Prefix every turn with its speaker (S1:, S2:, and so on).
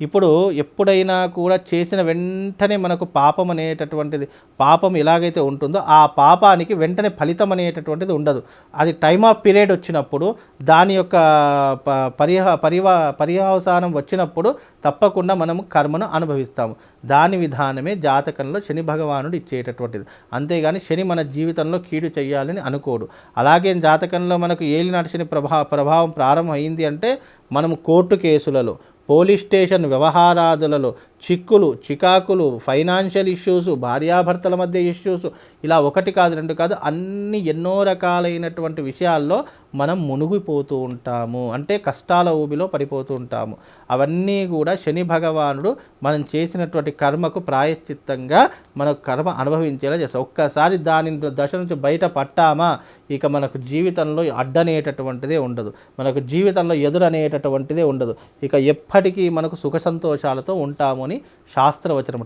S1: ఇప్పుడు ఎప్పుడైనా కూడా చేసిన వెంటనే మనకు పాపం అనేటటువంటిది పాపం ఎలాగైతే ఉంటుందో ఆ పాపానికి వెంటనే ఫలితం అనేటటువంటిది ఉండదు. అది టైమ్ ఆఫ్ పీరియడ్ వచ్చినప్పుడు దాని యొక్క ప- పరిహ పరివా పర్యవసానం వచ్చినప్పుడు తప్పకుండా మనము కర్మను అనుభవిస్తాము. దాని విధానమే జాతకంలో శని భగవానుడు ఇచ్చేటటువంటిది. అంతేగాని శని మన జీవితంలో కీడు చేయాలని అనుకోడు. అలాగే జాతకంలో మనకు ఏలినాటి శని ప్రభా ప్రభావం ప్రారంభం అయింది అంటే మనము కోర్టు కేసులలో పోలీస్ స్టేషన్ వ్యవహారాదులలో చిక్కులు చికాకులు ఫైనాన్షియల్ ఇష్యూస్ భార్యాభర్తల మధ్య ఇష్యూస్ ఇలా ఒకటి కాదు రెండు కాదు అన్ని ఎన్నో రకాలైనటువంటి విషయాల్లో మనం మునిగిపోతూ ఉంటాము. అంటే కష్టాల ఊబిలో పడిపోతూ ఉంటాము. అవన్నీ కూడా శని భగవానుడు మనం చేసినటువంటి కర్మకు ప్రాయశ్చిత్తంగా మనకు కర్మ అనుభవించేలా చేస్తాం ఒక్కసారి దాని దశ నుంచి బయట పట్టామా ఇక మనకు జీవితంలో అడ్డనేటటువంటిదే ఉండదు. మనకు జీవితంలో ఎదురనేటటువంటిదే ఉండదు. ఇక ఎప్పటికీ మనకు సుఖ సంతోషాలతో ఉంటాము అని శాస్త్రవచనం